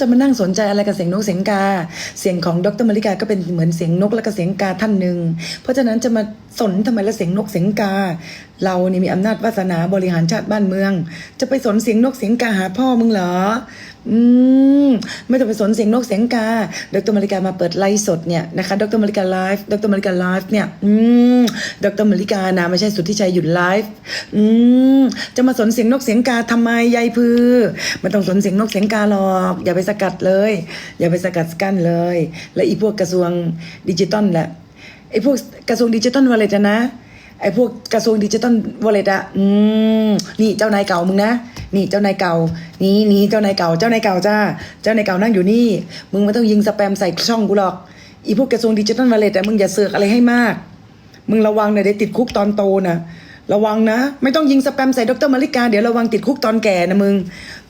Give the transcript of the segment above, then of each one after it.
จะมานั่งสนใจอะไรกับเสียงนกเสียงกา เสียงของดรมาริกาก็เป็นเหมือนเสียงนกและก็เสียงกาท่านหนึ่งเพราะฉะนั้นจะมาสนทำไมละเสียงนกเสียงกา เรานี่มีอำนาจวาสนาบริหารชาติบ้านเมือง จะไปสนเสียงนกเสียงกาหาพ่อมึงเหรอ อืมไม่ต้องไปสนเสียงนกเสียงกา ดรมาริกามาเปิดไลฟ์สดเนี่ยนะคะ ดรมาริกาไลฟ์ ดรมาริกาไลฟ์เนี่ย อืม ดรมาริกานะไม่ใช่สุทธิชัยหยุดไลฟ์ อืม จะมาสนเสียงนกเสียงกาทำไมยายพือไม่ต้องสนเสียงนกเสียงกาหรอก อย่าไปสกัดเลย อย่าไปสกัดกั้นเลย และอีพวกกระทรวงดิจิตอลแหละ ไอ้พวกกระทรวงดิจิตอลวอลเล็ตนะ ไอ้พวกกระทรวงดิจิตอลวอลเล็ตอะอืมนี่เจ้านายเก่ามึงนะ นี่เจ้านายเก่า นี่นี่เจ้านายเก่า เจ้านายเก่าจ้า เจ้านายเก่านั่งอยู่นี่ มึงไม่ต้องยิงสแปมใส่ช่องกูหรอก อีพวกกระทรวงดิจิตอลวอลเล็ตอะมึงอย่าเสือกอะไรให้มาก มึงระวังนะเดี๋ยวติดคุกตอนโตนะ ระวังนะ ไม่ต้องยิงสแปมใส่ดรมาริกา เดี๋ยวระวังติดคุกตอนแก่นะมึง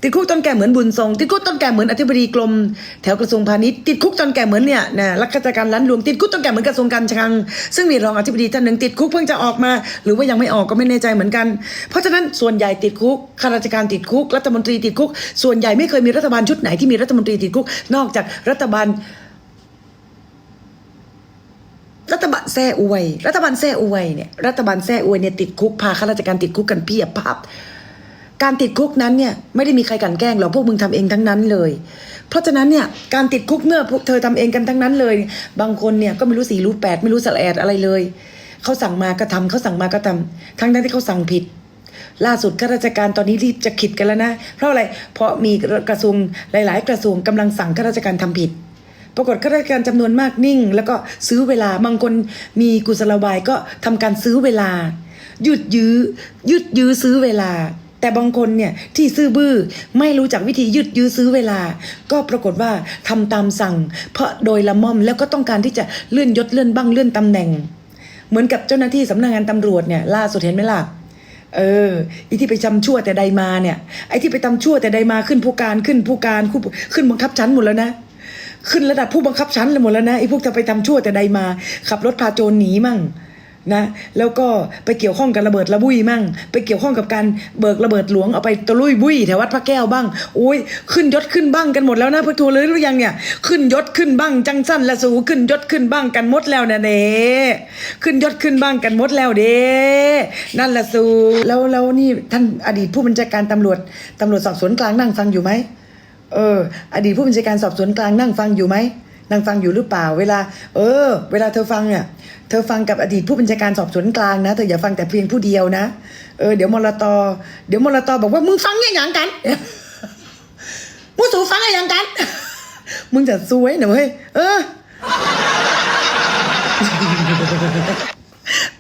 ติดคุกตอนแก่เหมือนบุญทรง ติดคุกตอนแก่เหมือนอธิบดีกรมแถวกระทรวงพาณิชย์ติดคุกตอนแก่เหมือนเนี่ยนะรัชการล้านหลวงติดคุกตอนแก่เหมือนกระทรวงการคลัง ซึ่งมีรองอธิบดีท่านหนึ่งติดคุกเพิ่งจะออกมา หรือว่ายังไม่ออกก็ไม่แน่ใจเหมือนกัน เพราะฉะนั้นส่วนใหญ่ติดคุกข้าราชการติดคุก รัฐมนตรีติดคุก ส่วนใหญ่ไม่เคยมีรัฐบาลชุดไหนที่มีรัฐมนตรีติดคุก นอกจากรัฐบาล รัฐบาลแซ่อวย รัฐบาลแซ่อวยเนี่ยรัฐบาลแซ่อวยเนี่ยติดคุกพาข้าราชการติดคุกกันเพียบพับการติดคุกนั้นเนี่ยไม่ได้มีใครกันแกล้งหรอกพวกมึงทำเองทั้งนั้นเลย เพราะฉะนั้นเนี่ยการติดคุกเมื่อพวกเธอทำเองกันทั้งนั้นเลย บางคนเนี่ยก็ไม่รู้สี่รู้แปดไม่รู้สะแอดอะไรเลยเขาสั่งมาก็ทำเขาสั่งมาก็ทำทั้งนั้นที่เขาสั่งผิด ล่าสุดข้าราชการตอนนี้รีบจะขิดกันแล้วนะ เพราะอะไรเพราะมีกระทรวงหลาย ๆ กระทรวงกำลังสั่งข้าราชการทำผิด ปรากฏข้าราชการจำนวนมากนิ่ง แล้วก็ซื้อเวลาบางคนมีกุศลบายก็ทำการซื้อเวลาหยืดยื้อยืดยื้อซื้อเวลา แต่บางคนเนี่ยที่ซื้อบื้อไม่รู้จักวิธียืดยื้อซื้อเวลา ก็ปรากฏว่าทำตามสั่ง เพราะโดยละม่อมแล้วก็ต้องการที่จะเลื่อนยศเลื่อนบ้างเลื่อนตำแหน่ง เหมือนกับเจ้าหน้าที่สำนักงานตำรวจเนี่ยล่าสุดเห็นไหมล่ะเออไอ้ที่ไปจำชั่วแต่ใดมาเนี่ยไอ้ที่ไปทำชั่วแต่ใดมาขึ้นผู้การขึ้นผู้การขึ้นบังคับชั้นหมดแล้วนะ ขึ้นระดับผู้บังคับชั้นเลยหมดแล้วนะไอ้พวกจะไปทำชั่วแต่ใดมา ขับรถพาโจรหนีมั่งนะแล้วก็ไปเกี่ยวข้องกับระเบิดระบุยมั่ง ไปเกี่ยวข้องกับการเบิกระเบิดหลวงเอาไปตะลุยบุยแถววัดพระแก้วบ้างโอ้ยขึ้นยศขึ้นบ้างกันหมดแล้วนะพวกทัวร์เลยหรือยังเนี่ยขึ้นยศขึ้นบ้างจังสั้นละสูขึ้นยศขึ้นบ้างกันหมดแล้วนะเด้ขึ้นยศขึ้นบ้างกันหมดแล้วเด้นั่นละสูแล้วแล้วนี่ท่านอดีตผู้บัญชาการตำรวจตำรวจสอบสวนกลางนั่งฟังอยู่ไหม เออ อดีตผู้บัญชาการสอบสวนกลางนั่งฟังอยู่ไหมนั่งฟังอยู่หรือเปล่า เวลา เออ เวลาเธอฟังเนี่ย เธอฟังกับอดีตผู้บัญชาการสอบสวนกลางนะ เธออย่าฟังแต่เพียงผู้เดียวนะ เออ เดี๋ยวมลตเดี๋ยวมลตอบอกว่ามึงฟังอย่างหยังกันมึงสูฟังอย่างหยังกัน มึงจะซวยนะเว้ย เออ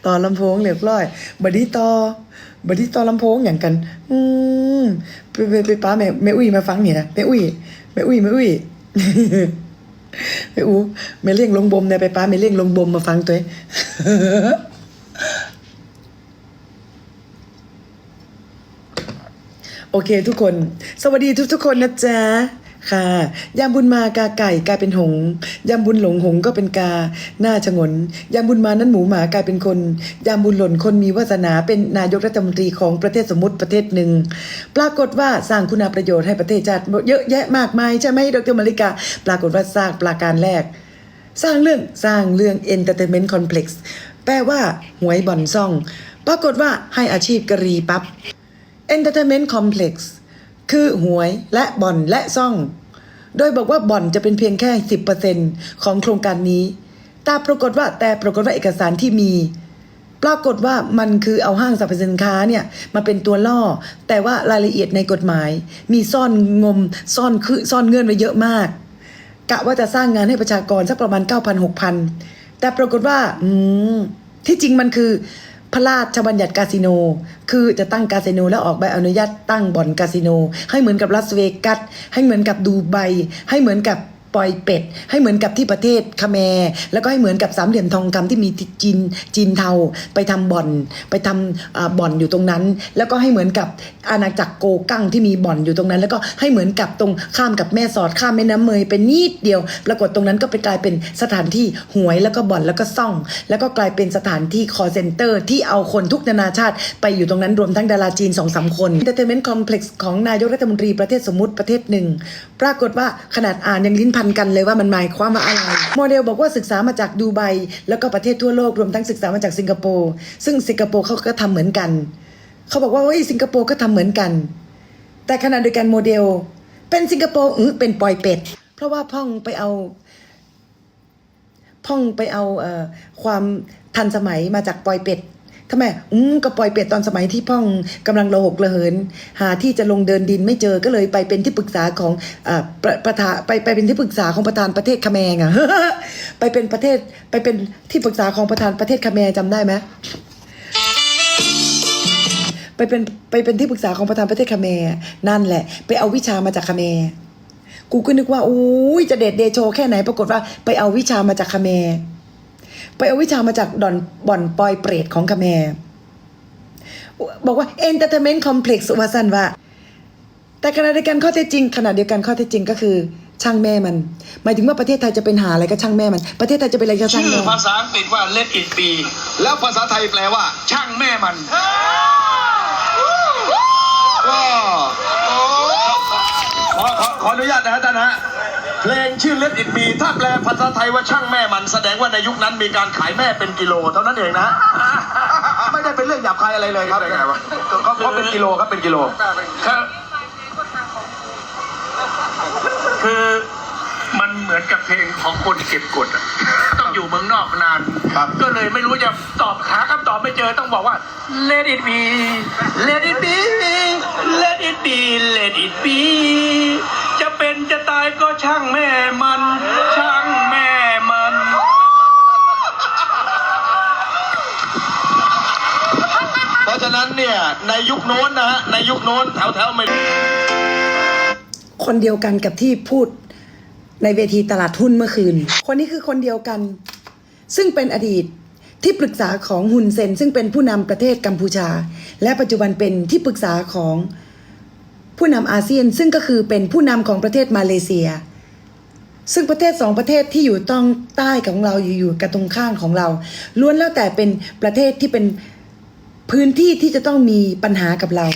ต่อลำโพงเรียบร้อยบัดนี้ต่อ บัดนี้ต่อลำโพงอย่างกัน อืมไปไปไปป้าแม่แม่อุ้ยมาฟังนี่นะแม่อุ้ยแม่อุ้ยแม่อุ้ยแม่อูแม่เลี้ยงลงบมเนี่ยไปป้าแม่เลี้ยงลงบมมาฟังตัวโอเคทุกคน สวัสดีทุกทุกคนนะจ๊ะ ค่ะ ยามบุญมากาไก่กลายเป็นหง ยามบุญหลงหงก็เป็นกา หน้าชงน ยามบุญมานั้นหมูหมากลายเป็นคน ยามบุญหล่นคนมีวาสนาเป็นนายกรัฐมนตรีของประเทศสมมติประเทศหนึ่ง ปรากฏว่าสร้างคุณประโยชน์ให้ประเทศชาติเยอะแยะมากมายใช่ไหมดรมาริกา ปรากฏว่าสร้างปราการแรก สร้างเรื่องสร้างเรื่อง entertainment complex แปลว่าหวยบ่อนซ่อง ปรากฏว่าให้อาชีพกะรีปับ๊บ Entertainment Complex คือหวยและบ่อนและซ่อง โดยบอกว่าบ่อนจะเป็นเพียงแค่ 10%ของโครงการนี้ แต่ปรากฏว่าแต่ปรากฏว่าเอกสารที่มี ปรากฏว่ามันคือเอาห้างสรรพสินค้าเนี่ยมาเป็นตัวล่อ แต่ว่ารายละเอียดในกฎหมาย มีซ่อนงมซ่อนคือซ่อนเงื่อนไว้เยอะมากกะว่าจะสร้างงานให้ประชากรสักประมาณ 9,000 6,000 แต่ปรากฏว่าที่จริงมันคือ ระราชบัญญัติคาสิโน คือจะตั้งคาสิโนและออกใบอนุญาตตั้งบ่อนคาสิโน ให้เหมือนกับลาสเวกัสให้เหมือนกับดูไบให้เหมือนกับ ปล่อยเป็ด ให้เหมือนกับที่ประเทศคาเมร์แล้วก็ให้เหมือนกับสามเหลี่ยมทองคำที่มีจีนจีนเทาไปทำบ่อนไปทำบ่อนอยู่ตรงนั้น แล้วก็ให้เหมือนกับอาณาจักรโกกั้งที่มีบ่อนอยู่ตรงนั้น แล้วก็ให้เหมือนกับตรงข้ามกับแม่สอดข้ามแม่น้ำเมยเป็นนิดเดียว ปรากฏตรงนั้นก็ไปกลายเป็นสถานที่หวยแล้วก็บ่อนแล้วก็ซ่อง แล้วก็กลายเป็นสถานที่คอเซ็นเตอร์ที่เอาคนทุกนานาชาติ ไปอยู่ตรงนั้นรวมทั้งดาราจีนสองสามคน Entertainment Complex ของนายกรัฐมนตรีประเทศสมมุติประเทศหนึ่ง ปรากฏว่าขนาดอ่านยังลิ้นพันกันเลยว่ามันหมายความว่าอะไร โมเดลบอกว่าศึกษามาจากดูไบแล้วก็ประเทศทั่วโลกรวมทั้งศึกษามาจากสิงคโปร์ซึ่งสิงคโปร์เขาก็ทำเหมือนกัน เขาบอกว่าเฮ้ยสิงคโปร์ก็ทำเหมือนกัน แต่ขณะเดียวกันโมเดล เป็นสิงคโปร์อือเป็นปล่อยเป็ด เพราะว่าพ่องไปเอาพ่องไปเอาเอ่อความทันสมัยมาจากปอยเป็ด ทำไม อืมก็ปล่อยเป็ดตอนสมัยที่พ่องกำลังระหกระเหิน หาที่จะลงเดินดินไม่เจอก็เลยไปเป็นที่ปรึกษาของอประประธานไปไปเป็นที่ปรึกษาของประธานประเทศคาเมงอะไปเป็นประเทศไปเป็นที่ปรึกษาของประธานประเทศคาเมจำได้ไหมไปเป็นไปเป็นที่ปรึกษาของประธานประเทศคาเมร์นั่นแหละ ไปเอาวิชามาจากคาเมร์กูก็นึกว่าอุ้ยจะเด็ดเดโชแค่ไหนปรากฏว่า ไปเอาวิชามาจากคาเมร์ ไปเอาวิชามาจากดอนบ่อนปอยเปรตของคาเมร์บอกว่า entertainment complex ว่าสันว่า แต่ขณะเดียวกันข้อเท็จจริงขณะเดียวกันข้อเท็จจริงก็คือ ช่างแม่มัน หมายถึงว่าประเทศไทยจะเป็นหาอะไรก็ช่างแม่มัน ประเทศไทยจะเป็นอะไรก็ช่างชื่อแม่ภาษาอังกฤษว่า let it be แล้วภาษาไทยแปลว่า ช่างแม่มันก็ขอขอขออนุญาตนะฮะท่านฮะ เพลงชื่อ Let It Be ถ้าแปลภาษาไทยว่าช่างแม่มันแสดงว่าในยุคนั้นมีการขายแม่เป็นกิโล เท่านั้นเองนะ ไม่ได้เป็นเรื่องหยาบคายอะไรเลยครับไงวะก็ก็เป็นกิโลครับเป็นกิโลคือคือมันเหมือนกับเพลงของคนเก็บกดอะต้องอยู่เมืองนอกนานครับก็เลยไม่รู้จะตอบหาคำตอบไม่เจอต้องบอกว่า let it be let it be let it be let it be จะเป็นจะตายก็ ช่างแม่มัน ช่างแม่มัน เพราะฉะนั้นเนี่ย ในยุคโน้นนะฮะในยุคโน้นแถวแถวๆไม่คนเดียวกันกับที่พูดในเวทีตลาดหุ้นเมื่อคืน คนนี้คือคนเดียวกัน ซึ่งเป็นอดีตที่ปรึกษาของฮุนเซน ซึ่งเป็นผู้นำประเทศกัมพูชา และปัจจุบันเป็นที่ปรึกษาของผู้นำอาเซียน ซึ่งก็คือเป็นผู้นำของประเทศมาเลเซีย ซึ่งประเทศสองประเทศที่อยู่ต้องใต้ของเราอยู่อยู่กับตรงข้างของเรา ล้วนแล้วแต่เป็นประเทศที่เป็นพื้นที่ที่จะต้องมีปัญหากับเรา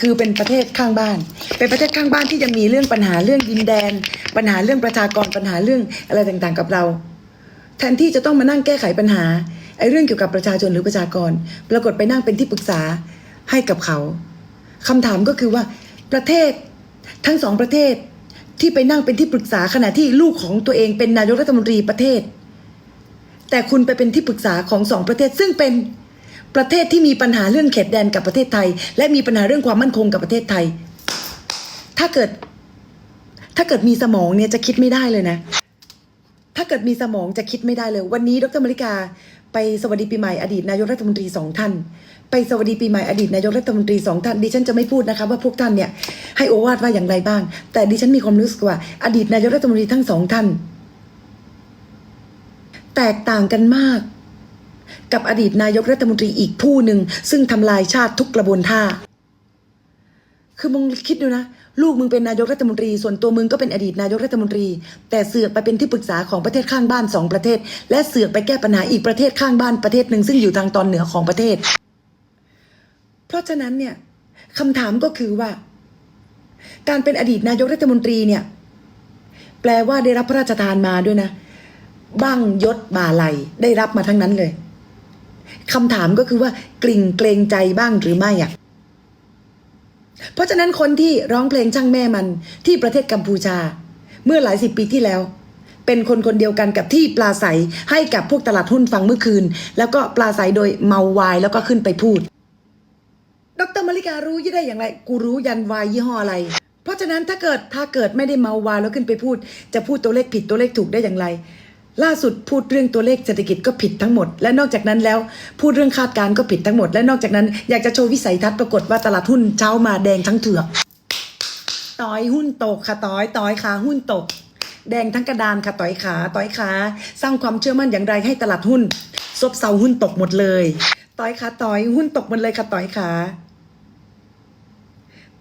คือเป็นประเทศข้างบ้าน เป็นประเทศข้างบ้านที่ยังมีเรื่องปัญหาเรื่องดินแดน ปัญหาเรื่องประชากรปัญหาเรื่องอะไรต่างๆกับเรา แทนที่จะต้องมานั่งแก้ไขปัญหาไอ้เรื่องเกี่ยวกับประชาชนหรือประชากร ปรากฏไปนั่งเป็นที่ปรึกษาให้กับเขาคำถามก็คือว่าประเทศทั้งสองประเทศ ที่ไปนั่งเป็นที่ปรึกษาขณะที่ลูกของตัวเองเป็นนายกรัฐมนตรีประเทศ แต่คุณไปเป็นที่ปรึกษาของสองประเทศ ซึ่งเป็นประเทศที่มีปัญหาเรื่องเขตแดนกับประเทศไทย และมีปัญหาเรื่องความมั่นคงกับประเทศไทย ถ้าเกิด ถ้าเกิดมีสมองเนี่ยจะคิดไม่ได้เลยนะ ถ้าเกิดมีสมองจะคิดไม่ได้เลย วันนี้ดรมริกา ไปสวัสดีปีใหม่อดีตนายกรัฐมนตรีสองท่าน ไปสวัสดีปีใหม่อดีตนายกรัฐมนตรีสองท่านดิฉันจะไม่พูดนะคะว่าพวกท่านเนี่ยให้โอวาทว่าอย่างไรบ้าง แต่ดิฉันมีความรู้สึกว่า อดีตนายกรัฐมนตรีทั้งสองท่าน แตกต่างกันมาก กับอดีตนายกรัฐมนตรีอีกผู้หนึ่งซึ่งทำลายชาติทุกกระบวนท่า คือมึงคิดดูนะลูกมึงเป็นนายกรัฐมนตรี ส่วนตัวมึงก็เป็นอดีตนายกรัฐมนตรี แต่เสือกไปเป็นที่ปรึกษาของประเทศข้างบ้านสองประเทศ และเสือกไปแก้ปัญหาอีกประเทศข้างบ้านประเทศหนึ่งซึ่งอยู่ทางตอนเหนือของประเทศ ราะฉะนั้นเนี่ยคำถามก็คือว่า การเป็นอดีตนายกรัฐมนตรีเนี่ย แปลว่าได้รับพระราชทานมาด้วยนะบ้างยศบาไหลได้รับมาทั้งนั้นเลยคำถามก็คือว่ากลิ่งเกรงใจบ้างหรือไม่อะเพราะฉะนั้นคนที่ร้องเพลงช่างแม่มันที่ประเทศกัมพูชา เมื่อหลายสิบปีที่แล้ว เป็นคนคนเดียวกันกับที่ปลาใสให้กับพวกตลาดหุ้นฟังเมื่อคืน แล้วก็ปลาใสโดยเมาวายแล้วก็ขึ้นไปพูด ดรมาริการู้ยี่ได้อย่างไร กูรู้ยันวายยี่ห้ออะไร เพราะฉะนั้นถ้าเกิดถ้าเกิดไม่ได้เมาวายแล้วขึ้นไปพูด จะพูดตัวเลขผิดตัวเลขถูกได้อย่างไร ล่าสุดพูดเรื่องตัวเลขเศรษฐกิจก็ผิดทั้งหมด และนอกจากนั้นแล้วพูดเรื่องคาดการณ์ก็ผิดทั้งหมด และนอกจากนั้นอยากจะโชว์วิสัยทัศน์ปรากฏว่าตลาดหุ้นเช้ามาแดงทั้งเถือกต่อยหุ้นตกค่ะต่อยต่อยขาหุ้นตก แดงทั้งกระดานค่ะต่อยขาต่อยขาสร้างความเชื่อมั่นอย่างไรให้ตลาดหุ้นซบเซาหุ้นตกหมดเลย ต่อยขาต่อยหุ้นตกหมดเลยค่ะต่อยขา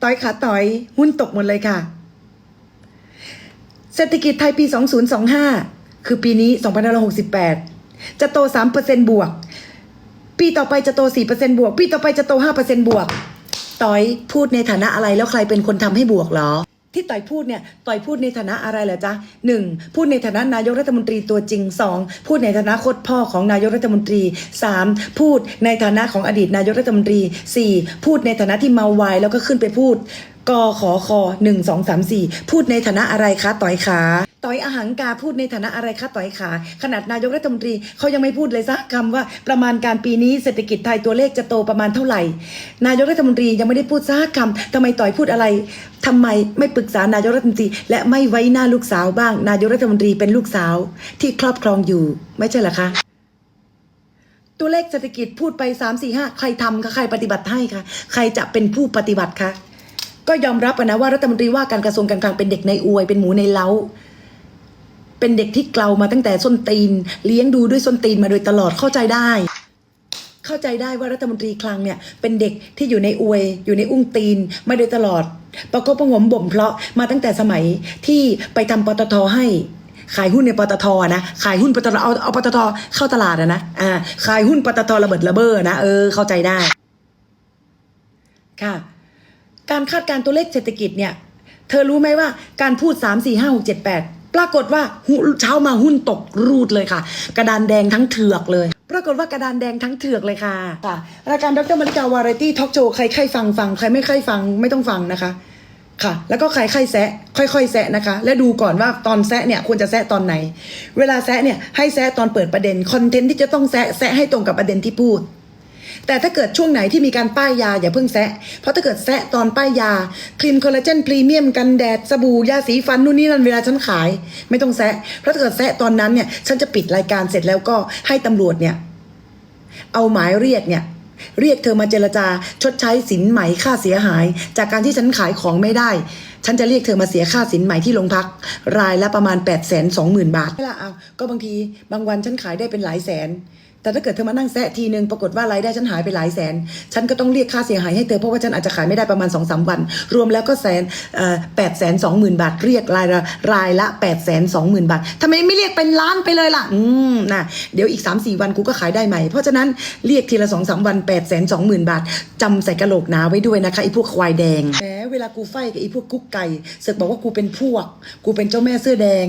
ต่อยขาต่อย หุ้นตกหมดเลยค่ะ เศรษฐกิจไทยปี 2025 คือปีนี้ 2568 จะโต 3%บวก ปีต่อไปจะโต 4%บวก ปีต่อไปจะโต 5%บวก ต้อยพูดในฐานะอะไรแล้วใครเป็นคนทำให้บวกหรอ ที่ต่อยพูดเนี่ยต่อยพูดในฐานะอะไรเหรอจ๊ะหนึ่งพูดในฐานะนายกรัฐมนตรีตัวจริงสองพูดในฐานะโคตรพ่อของนายกรัฐมนตรีสามพูดในฐานะของอดีตนายกรัฐมนตรีสี่พูดในฐานะที่เมาวายแล้วก็ขึ้นไปพูดกขอคอหนึ่งสองสามสี่พูดในฐานะอะไรคะต่อยขา ต่อยอาหังกาพูดในฐานะอะไรคะต่อยขา ขนาดนายกรัฐมนตรีเขายังไม่พูดเลยสักคำว่าประมาณการปีนี้เศรษฐกิจไทยตัวเลขจะโตประมาณเท่าไหร่ นายกรัฐมนตรียังไม่ได้พูดสักคำทำไมต่อยพูดอะไรทำไมไม่ปรึกษานายกรัฐมนตรี และไม่ไว้หน้าลูกสาวบ้าง นายกรัฐมนตรีเป็นลูกสาวที่ครอบครองอยู่ ไม่ใช่หรอคะตัวเลขเศรษฐกิจพูดไป3 4 5ใครทำคะใครปฏิบัติให้คะใครจะเป็นผู้ปฏิบัติคะก็ยอมรับนะว่ารัฐมนตรีว่าการกระทรวงการคลังเป็นเด็กในอวยเป็นหมูในเล้า เป็นเด็กที่เกลามาตั้งแต่ส้นตีน เลี้ยงดูด้วยส้นตีนมาโดยตลอดเข้าใจได้ เข้าใจได้ว่ารัฐมนตรีคลังเนี่ย เป็นเด็กที่อยู่ในอวย อยู่ในอุ้งตีนมาโดยตลอด ประกอบประหงมบ่มเพาะมาตั้งแต่สมัยที่ไปทำปตทให้ขายหุ้นในปตทนะ ขายหุ้นปตทเอาเอาปตทเข้าตลาดอะนะอ่าขายหุ้นปตทระเบิดระเบ้อนะเออเข้าใจได้ ค่ะ การคาดการตัวเลขเศรษฐกิจเนี่ย เธอรู้ไหมว่าการพูด3 4 5 6 7 8ปด ปรากฏว่าเช้ามาหุ้นตกรูดเลยค่ะ กระดานแดงทั้งเถือกเลยปรากฏว่ากระดานแดงทั้งเถือกเลยค่ะค่ะรายการดรมาริกาวาไรตี้ทอล์กโชว์ใครใครฟังฟังใครไม่ใครฟังไม่ต้องฟังนะคะ ค่ะ แล้วก็ใครใครแซะค่อยๆแซะนะคะ และดูก่อนว่าตอนแซะเนี่ยควรจะแซะตอนไหน เวลาแซะเนี่ยให้แซะตอนเปิดประเด็นคอนเทนต์ที่จะต้องแซะแซะให้ตรงกับประเด็นที่พูด แต่ถ้าเกิดช่วงไหนที่มีการป้ายยาอย่าเพิ่งแซะ เพราะถ้าเกิดแซะตอนป้ายยาครีมคอลลาเจนพรีเมียมกันแดดสบู่ยาสีฟันนู่นนี่นั่นเวลาฉันขาย ไม่ต้องแซะ เพราะถ้าเกิดแซะตอนนั้นเนี่ยฉันจะปิดรายการเสร็จแล้วก็ให้ตำรวจเนี่ยเอาหมายเรียกเนี่ยเรียกเธอมาเจรจาชดใช้สินไหมค่าเสียหาย จากการที่ฉันขายของไม่ได้ ฉันจะเรียกเธอมาเสียค่าสินไหม่ที่โรงพัก รายละประมาณ8ปดแสนสองหมื่นบาทไม่ละเอาก็บางทีบางวันฉันขายได้เป็นหลายแสน แต่ถ้าเกิดเธอมานั่งแซะทีนึงปรากฏว่ารายได้ฉันหายไปหลายแสน ฉันก็ต้องเรียกค่าเสียหายให้เธอเพราะว่าฉันอาจจะขายไม่ได้ประมาณ2องสาวัน รวมแล้วก็แสนแปดแสนสองหมื่นบาท เรียกรายละรายละ8ปดแสนสองหมื่นบาททำไมไม่เรียกเป็นล้านไปเลยล่ะอืมนะเดี๋ยวอีก3ามสี่วันกูก็ขายได้ใหม่เพราะฉะนั้นเรียกทีละสองสามวัน8ปดแสนสองหมื่นบาทจำใส่กระโหลกหนาไว้ด้วยนะคะไอ้พวกควายแดงแหมเวลากูไฟกับไอ้พวกกุ๊กไก่เสอกบอกว่ากูเป็นพวก กูเป็นเจ้าแม่เสื้อแดง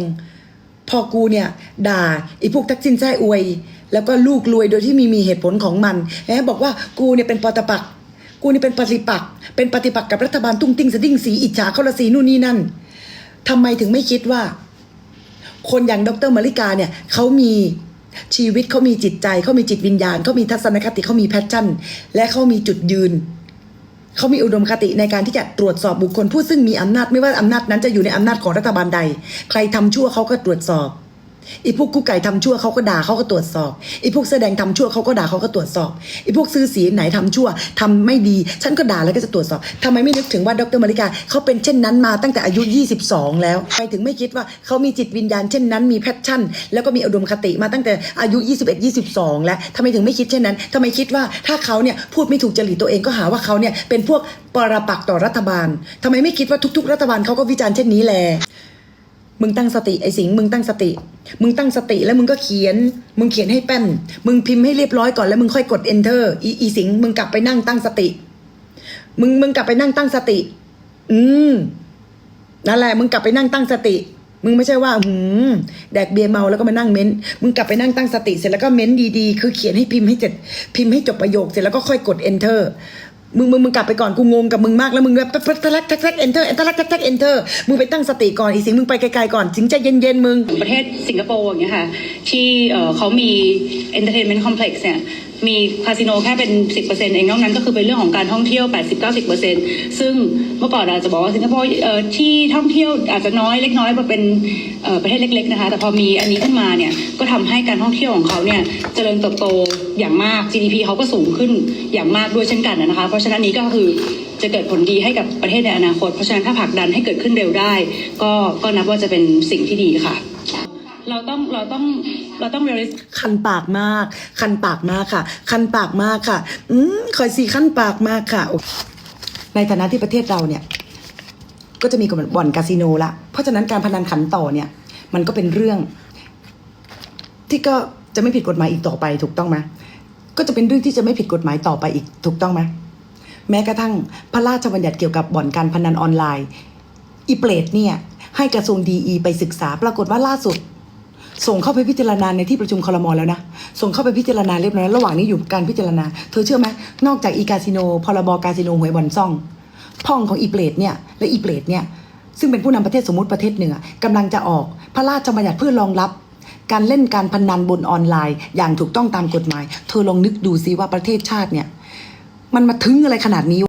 พอกูเนี่ย ด่าไอ้พวกทักษิณแท้อวย แล้วก็ลูกรวยโดยที่มีมีเหตุผลของมันแหมบอกว่ากูเนี่ยเป็นปตปักกูนี่เป็นปฏิปักษ์เป็นปฏิปักษ์กับรัฐบาลตุ้งติ้งสะดิ้งสีอิจฉาเขาละสีนู่นนี่นั่นทำไมถึงไม่คิดว่า คนอย่างดรมาริกาเนี่ยเขามีชีวิตเขามีจิตใจเขามีจิตวิญญาณเขามีทัศนคติเขามีแพชชั่น และเขามีจุดยืน เขามีอุดมคติในการที่จะตรวจสอบบุคคลผู้ซึ่งมีอำนาจไม่ว่าอำนาจนั้นจะอยู่ในอำนาจของรัฐบาลใด ใครทำชั่วเขาก็ตรวจสอบ อีพวกกุ๊กไก่ทำชั่วเขาก็ด่าเขาก็ตรวจสอบอีพวกเสื้อแดงทำชั่วเขาก็ด่าเขาก็ตรวจสอบอีพวกซื้อสีไหนทำชั่วทำไม่ดี ฉันก็ด่าแล้วก็จะตรวจสอบทำไมไม่นึกถึงว่าดรมาริกาเขาเป็นเช่นนั้นมาตั้งแต่อายุ 22 แล้วทำไมถึงไม่คิดว่าเขามีจิตวิญญาณเช่นนั้นมีแพชชั่น แล้วก็มีอุดมคติมาตั้งแต่อายุ 21 22 แล้วทำไมถึงไม่คิดเช่นนั้นทำไมคิดว่าถ้าเขาเนี่ยพูดไม่ถูกจริตตัวเองก็หาว่าเขาเนี่ยเป็นพวกปรปักต่อรัฐบาลทำไมไม่คิดว่าทุก ๆ รัฐบาลเขาก็วิจารณ์เช่นนี้แล มึงตั้งสติไอ้สิงมึงตั้งสติ มึงตั้งสติแล้วมึงก็เขียน มึงเขียนให้แป้น มึงพิมพ์ให้เรียบร้อยก่อนแล้วมึงค่อยกด enter อีอีสิงมึงกลับไปนั่งตั้งสติ มึงมึงกลับไปนั่งตั้งสติ อืมนั่นแหละมึงกลับไปนั่งตั้งสติ มึงไม่ใช่ว่าหืมแดกเบียร์เมาแล้วก็มานั่งเม้น มึงกลับไปนั่งตั้งสติ เสร็จแล้วก็เม้นดีๆ คือเขียนให้พิมพ์ให้เสร็จพิมพ์ให้จบประโยคเสร็จแล้วก็ค่อยกด enter มึงมึงมึงกลับไปก่อนกูงงกับมึงมากแล้วมึงแบบแท็กแท็กแท็กแท็ก enter แท็กแท็กแท็ก enter มึงไปตั้งสติก่อนอีสิงมึงไปไกลๆก่อนสิงใจเย็นๆมึงประเทศสิงคโปร์อย่างเงี้ยค่ะที่เอ่อเขามี entertainment complex เนี่ย มีคาสิโนแค่เป็น 10%เองนอกนั้นก็คือเป็นเรื่องของการท่องเที่ยว 80-90%ซึ่งเมื่อก่อนอาจจะบอกว่าสิงคโปร์ที่ท่องเที่ยวอาจจะน้อยเล็กน้อยมาเป็นประเทศเล็ก ๆนะคะ แต่พอมีอันนี้ขึ้นมาเนี่ยก็ทำให้การท่องเที่ยวของเขาเนี่ยเจริญเติบโตอย่างมาก GDP เขาก็สูงขึ้นอย่างมากด้วยเช่นกันนะคะ เพราะฉะนั้นนี้ก็คือจะเกิดผลดีให้กับประเทศในอนาคต เพราะฉะนั้นถ้าผลักดันให้เกิดขึ้นเร็วได้ ก็ก็นับว่าจะเป็นสิ่งที่ดีค่ะ เราต้องเราต้อง เราต้อง realist คันปากมาก คันปากมากค่ะ คันปากมากค่ะ อืมคอยสีคันปากมากค่ะ ในฐานะที่ประเทศเราเนี่ย ก็จะมีกับบ่อนคาสิโนละ เพราะฉะนั้นการพนันขันต่อเนี่ย มันก็เป็นเรื่อง ที่ก็จะไม่ผิดกฎหมายอีกต่อไปถูกต้องไหมก็จะเป็นเรื่องที่จะไม่ผิดกฎหมายต่อไปอีกถูกต้องไหมแม้กระทั่งพระราชบัญญัติเกี่ยวกับบ่อนการพนันออนไลน์อีเปรตเนี่ย ให้กระทรวงดีอีไปศึกษาปรากฏว่าล่าสุด ส่งเข้าไปพิจารณาในที่ประชุมคลมอแล้วนะ ส่งเข้าไปพิจารณาเรียบร้อยแล้วระหว่างนี้อยู่การพิจารณา เธอเชื่อไหมนอกจากอีกาสิโนพรบกาสิโนหวยบอลซ่อง พ่องของอีเปรตเนี่ยและอีเปรตเนี่ยซึ่งเป็นผู้นำประเทศสมมติประเทศหนึ่งอะกำลังจะออกพระราชบัญญัติเพื่อรองรับ การเล่นการพนันบนออนไลน์ อย่างถูกต้องตามกฎหมาย เธอลองนึกดูซิว่าประเทศชาติเนี่ยมันมาถึงอะไรขนาดนี้